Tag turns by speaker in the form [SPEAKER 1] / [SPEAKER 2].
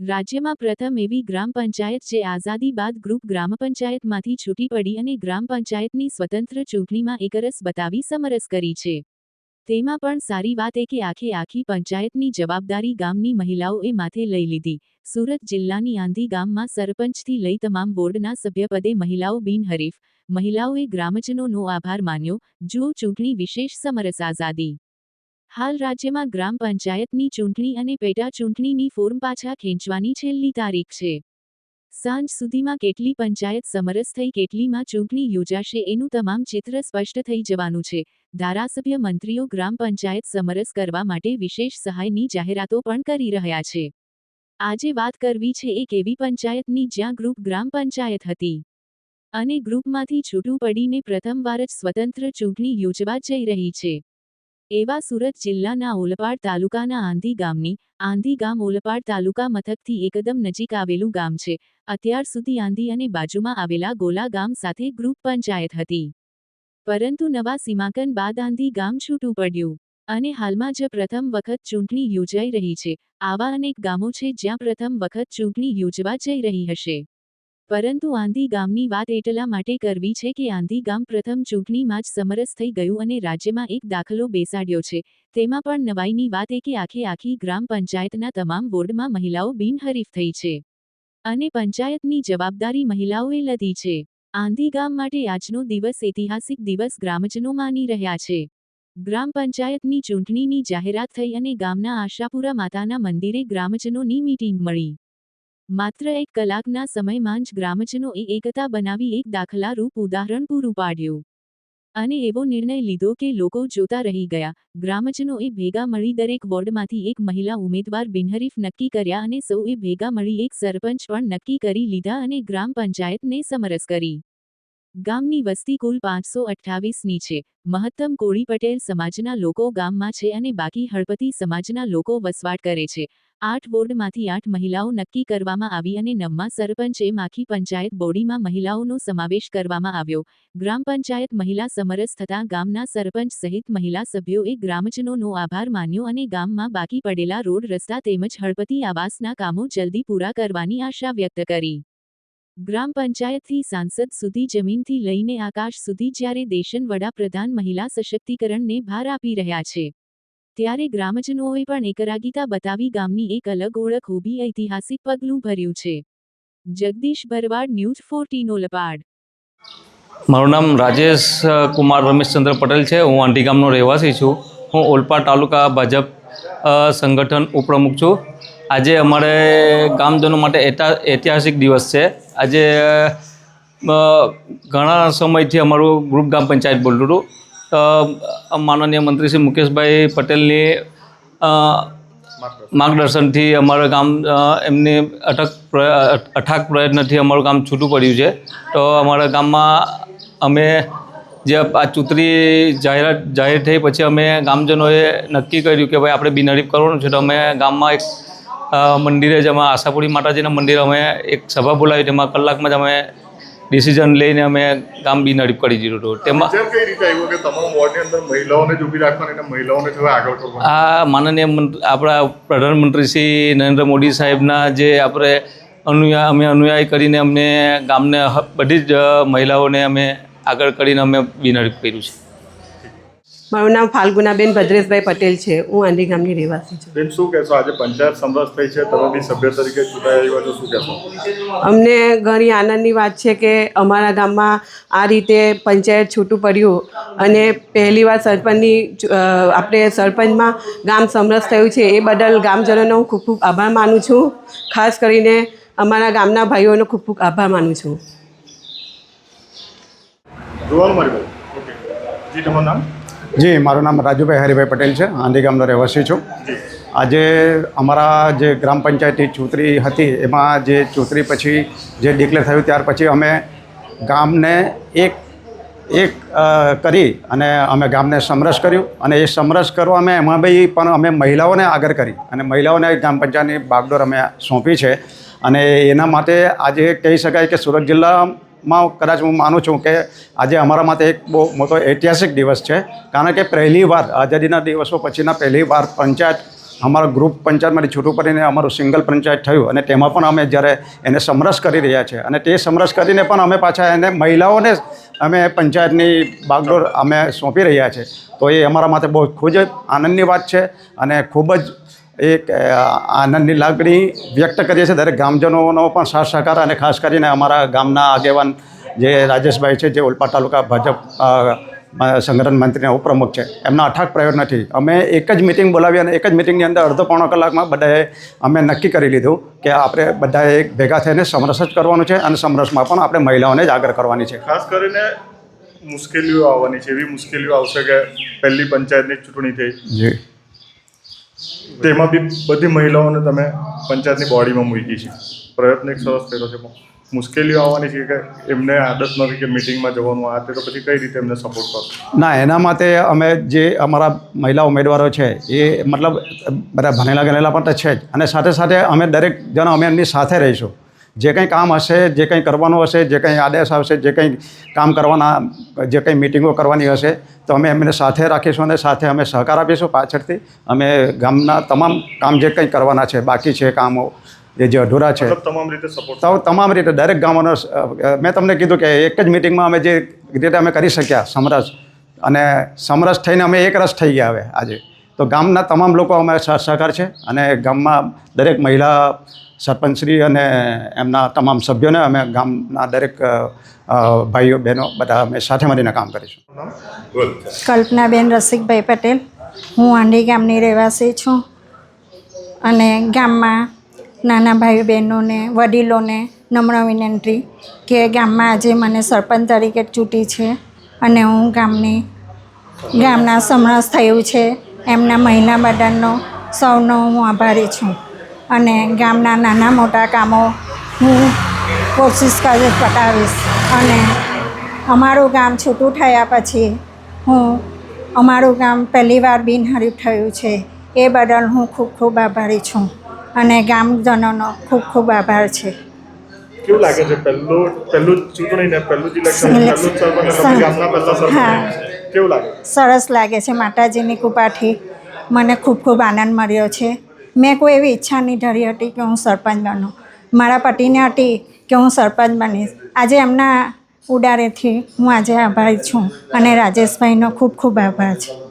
[SPEAKER 1] રાજ્યમાં પ્રથમ એવી ગ્રામ પંચાયત જે આઝાદી બાદ ગ્રુપ ગ્રામ પંચાયતમાંથી છૂટી પડી અને ગ્રામ પંચાયતની સ્વતંત્ર ચૂંટણીમાં એકરસ બતાવી સમરસ કરી છે. તેમાં પણ સારી વાત એ કે આખે આખી પંચાયતની જવાબદારી ગામની મહિલાઓએ માથે લઈ લીધી. સુરત જિલ્લાની આંધી ગામમાં સરપંચથી લઈ તમામ બોર્ડના સભ્યપદે મહિલાઓ બિનહરીફ. મહિલાઓએ ગ્રામજનોનો આભાર માન્યો. જુઓ ચૂંટણી વિશેષ સમરસ આઝાદી. હાલ રાજ્યમાં ગ્રામ પંચાયતની ચૂંટણી અને પેટા ચૂંટણીની ફોર્મ પાછા ખેંચવાની છેલ્લી તારીખ છે. સાંજ સુધીમાં કેટલી પંચાયત સમરસ થઈ કેટલીમાં ચૂંટણી યોજાશે એનું તમામ ચિત્ર સ્પષ્ટ થઈ જવાનું છે. ધારાસભ્ય મંત્રીઓ ગ્રામ પંચાયત સમરસ કરવા માટે વિશેષ સહાયની જાહેરાતો પણ કરી રહ્યા છે. આજે વાત કરવી છે એક એવી પંચાયતની જ્યાં ગ્રુપ ગ્રામ પંચાયત હતી. અને ગ્રુપમાંથી છૂટું પડીને પ્રથમવાર જ સ્વતંત્ર ચૂંટણી યોજવા જઈ રહી છે. એવા સુરત જિલ્લાના ઓલપાડ તાલુકાના આંધી ગામની, આંધી ગામ ઓલપાડ તાલુકા મથકથી એકદમ નજીક આવેલું ગામ છે. અત્યાર સુધી આંધી અને બાજુમાં આવેલા ગોલા ગામ સાથે ગ્રુપ પંચાયત હતી. પરંતુ નવા સીમાંકન બાદ આંધી ગામ છૂટું પડ્યું અને હાલમાં જ પ્રથમ વખત ચૂંટણી યોજાઈ રહી છે. આવા અનેક ગામો છે જ્યાં પ્રથમ વખત ચૂંટણી યોજવા જઈ રહી હશે. પરંતુ આંધી ગામની વાત એટલા માટે કરવી છે કે આંધી ગામ પ્રથમ ચૂંટણીમાં જ સમરસ થઈ ગયું અને રાજ્યમાં એક દાખલો બેસાડ્યો છે. તેમાં પણ નવાઈની વાત એ કે આખે આખી ગ્રામ પંચાયતના તમામ વોર્ડમાં મહિલાઓ બિનહરીફ થઈ છે. અને પંચાયતની જવાબદારી મહિલાઓએ લધી છે. આંધી ગામ માટે આજનો દિવસ ઐતિહાસિક દિવસ ગ્રામજનો માની રહ્યા છે. ગ્રામ પંચાયતની ચૂંટણીની જાહેરાત થઈ અને ગામના આશાપુરા માતાના મંદિરે ગ્રામજનોની મીટિંગ મળી. માત્ર એક કલાકના સમયમાં જ ગ્રામજનોએ એકતા બનાવી એક દાખલારૂપ ઉદાહરણ પૂરું પાડ્યું. અને એવો નિર્ણય લીધો કે લોકો જોતા રહી ગયા. ગ્રામજનોએ ભેગા મળી દરેક વોર્ડમાંથી એક મહિલા ઉમેદવાર બિનહરીફ નક્કી કર્યા અને સૌએ ભેગા મળી એક સરપંચ પણ નક્કી કરી લીધા અને ગ્રામ પંચાયતને સમરસ કરી. ગામની વસ્તી કુલ પાંચસો અઠ્ઠાવીસની છે. મહત્તમ કોળી પટેલ સમાજના લોકો ગામમાં છે અને બાકી હળપતિ સમાજના લોકો વસવાટ કરે છે. આઠ બોર્ડમાંથી આઠ મહિલાઓ નક્કી કરવામાં આવી અને નવમાં સરપંચે માખી પંચાયત બોડીમાં મહિલાઓનો સમાવેશ કરવામાં આવ્યો. ગ્રામ પંચાયત મહિલા સમરસ થતાં ગામના સરપંચ સહિત મહિલા સભ્યોએ ગ્રામજનોનો આભાર માન્યો અને ગામમાં બાકી પડેલા રોડ, રસ્તા તેમજ હળપતિ આવાસના કામો જલ્દી પૂરા કરવાની આશા વ્યક્ત કરી. ગ્રામ પંચાયતથી સાંસદ સુધી જમીનથી લઈને આકાશ સુધી જ્યારે દેશન વડાપ્રધાન મહિલા સશક્તિકરણને ભાર આપી રહ્યા છે. ત્યારે ગ્રામજનોએ પણ એકરાગીતા બતાવી ગામની એક અલગ ઓળખ ઊભી ઐતિહાસિક પગલું ભર્યું છે. Jagdish Bharwad, news fourteen Olpad.
[SPEAKER 2] મારું નામ રાજેશ કુમાર રમેશચંદ્ર પટેલ છે. હું આંટી ગામનો રહેવાસી છું. હું ઓલપાડ તાલુકા ભાજપ સંગઠન ઉપપ્રમુખ છું. આજે અમારે ગામજનો માટે ઐતિહાસિક દિવસ છે. આજે ઘણા સમયથી અમારું ગ્રુપ ગ્રામ પંચાયત બોલતું હતું. માનનીય મંત્રી શ્રી મુકેશભાઈ પટેલની માર્ગદર્શનથી અમારું ગામ એમની અટક અઠાક પ્રયત્નથી અમારું ગામ છૂટું પડ્યું છે. તો અમારા ગામમાં અમે જે આ ચૂંટણી જાહેરાત, જાહેર થઈ પછી અમે ગામજનોએ નક્કી કર્યું કે ભાઈ આપણે બિનહરીફ કરવાનું છે. તો અમે ગામમાં એક મંદિરે જ અમે આશાપુરી માતાજીના મંદિરે અમે એક સભા બોલાવી. તેમાં કલાકમાં જ અમે ડિસિઝન લઈને અમે ગામ બિનહરીફ કરી દીધું હતું. તેમાં આ માનનીય આપણા પ્રધાનમંત્રી શ્રી નરેન્દ્ર મોદી સાહેબના જે આપણે અનુયા અમે અનુયાયી કરીને અમને ગામને બધી જ મહિલાઓને અમે આગળ કરીને અમે બિનહરીફ કર્યું છે.
[SPEAKER 3] મારું નામ ફાલ્ગુનાબેન ભદ્રેશભાઈ પટેલ છે. હું આંધી ગામની રહેવાસી છું.
[SPEAKER 4] બેન શું કહેશો? આજે પંચાયત સમરસ થઈ છે. તમે બી સભ્ય તરીકે ચૂંટાઈ આવ્યા છો. શું કહેશો?
[SPEAKER 3] અમને ઘણી આનંદની વાત છે કે અમારા ગામમાં આ રીતે પંચાયત છૂટું પડ્યું અને પહેલીવાર સરપંચની આપણે સરપંચમાં ગામ સમરસ થયું છે. એ બદલ ગામજનોનો હું ખૂબ ખૂબ આભાર માનું છું. ખાસ કરીને અમારા ગામના ભાઈઓનો ખૂબ ખૂબ આભાર માનું છું.
[SPEAKER 4] જી તમારું નામ?
[SPEAKER 5] જી, મારું નામ રાજુભાઈ હરિભાઈ પટેલ છે. આંધી ગામનો રહેવાસી છું. આજે અમારા જે ગ્રામ પંચાયતની ચૂંટણી હતી, એમાં જે ચૂંટણી પછી જે ડિક્લેર થયું, ત્યાર પછી અમે ગામને એક એક કરી અને અમે ગામને સમરસ કર્યું. અને એ સમરસ કરવા અમે એમાં બી પણ અમે મહિલાઓને આગળ કરી. અને મહિલાઓને ગ્રામ પંચાયતની બાગડોર અમે સોંપી છે. અને એના માટે આજે કહી શકાય કે સુરત જિલ્લામાં કદાચ હું માનું છું કે આજે અમારા માટે એક બહુ મોટો ઐતિહાસિક દિવસ છે. કારણ કે પહેલી વાર, આઝાદીના દિવસો પછીના પહેલી વાર પંચાયત, અમારા ગ્રુપ પંચાયતમાંથી છૂટું પડીને અમારું સિંગલ પંચાયત થયું અને તેમાં પણ અમે જ્યારે એને સમરસ કરી રહ્યા છે અને તે સમરસ કરીને પણ અમે પાછા એને મહિલાઓને અમે પંચાયતની બાગડોર અમે સોંપી રહ્યા છે. તો એ અમારા માટે બહુ ખૂબ જ આનંદની વાત છે અને ખૂબ જ એક આનંદની લાગણી વ્યક્ત કરીએ છીએ. દરેક ગામજનોનો પણ સાથ સહકાર અને ખાસ કરીને અમારા ગામના આગેવાન જે રાજેશભાઈ છે જે ઓલપાડ તાલુકા ભાજપ સંગઠન મંત્રીના ઉપપ્રમુખ છે એમના અઠાક પ્રયત્નથી અમે એક જ મિટિંગ બોલાવી અને એક જ મિટિંગની અંદર અડધો પોણો કલાકમાં બધાએ અમે નક્કી કરી લીધું કે આપણે બધાએ એક ભેગા થઈને સમરસ જ કરવાનું છે અને સમરસમાં પણ આપણે મહિલાઓને જ આગળ કરવાની છે.
[SPEAKER 4] ખાસ કરીને મુશ્કેલીઓ આવવાની છે. એવી મુશ્કેલીઓ આવશે કે પહેલી પંચાયતની ચૂંટણી થઈ.
[SPEAKER 5] જી.
[SPEAKER 4] તેમાં બી બધી મહિલાઓને તમે પંચાયતની બોડીમાં મૂકી છે. પ્રયત્ન એક સરસ કર્યો છે. મુશ્કેલીઓ આવવાની છે કે એમને આદત નથી કે મિટિંગમાં જવાનું, આ તે તો પછી કઈ રીતે એમને સપોર્ટ કરો?
[SPEAKER 5] ના, એના માટે અમે જે અમારા મહિલા ઉમેદવારો છે, એ મતલબ બધા ભણેલા ગણેલા પણ તો છે જ. અને સાથે સાથે અમે દરેક જણ અમે એમની સાથે રહીશું. જે કંઈ કામ હશે જે કંઈ કરવાનું હશે જે કંઈ આદેશ આવશે જે કંઈ કામ કરવાના જે કંઈ મિટિંગો કરવાની હશે તો અમે એમને સાથે રાખીશું અને સાથે અમે સહકાર આપીશું પાછળથી. અમે ગામના તમામ કામ જે કંઈ કરવાના છે બાકી છે કામો જે જે અધૂરા છે.
[SPEAKER 4] તમામ રીતે સપોર્ટ
[SPEAKER 5] તમામ રીતે દરેક ગામોનો મેં તમને કીધું કે એક જ મિટિંગમાં અમે જે રીતે અમે કરી શક્યા સમરસ. અને સમરસ થઈને અમે એક રસ થઈ ગયા હવે આજે. તો ગામના તમામ લોકો અમે સાથ સહકાર છે અને ગામમાં દરેક મહિલા સરપંચશ્રી અને એમના તમામ સભ્યોને અમે ગામના દરેક ભાઈઓ, બહેનો બધા અમે સાથે મળીને કામ કરીશું.
[SPEAKER 6] કલ્પનાબેન રસિકભાઈ પટેલ. હું આંડી ગામની રહેવાસી છું અને ગામમાં નાના ભાઈ બહેનોને, વડીલોને નમ્ર વિનંતી કે ગામમાં આજે મને સરપંચ તરીકે ચૂંટી છે અને હું ગામની, ગામના સમરસ થયું છે. એમના મહિના બદલનો સૌનો હું આભારી છું. અને ગામના નાના મોટા કામો હું કોશિશ કરી પતાવીશ અને અમારું ગામ છૂટું થયા પછી હું અમારું ગામ પહેલીવાર બિનહરીફ થયું છે. એ બદલ હું ખૂબ ખૂબ આભારી છું અને ગામજનોનો ખૂબ ખૂબ આભાર છે.
[SPEAKER 4] કેવું લાગે છે? પહેલું પહેલું જ પહેલું જ ઇલેક્શન પહેલું જ સરપંચ ને તમે ગામના પહેલા સરપંચ કેવું લાગે?
[SPEAKER 6] સરસ લાગે છે માતાજીની કૃપાથી. મને ખૂબ ખૂબ આનંદ મળ્યો છે. મેં કોઈ એવી ઈચ્છા નહીં ધરી હતી કે હું સરપંચ બનું. મારા પતિને હતી કે હું સરપંચ બનીશ. આજે એમના ઉડારેથી હું આજે આભારી છું અને રાજેશભાઈનો ખૂબ ખૂબ આભાર છે.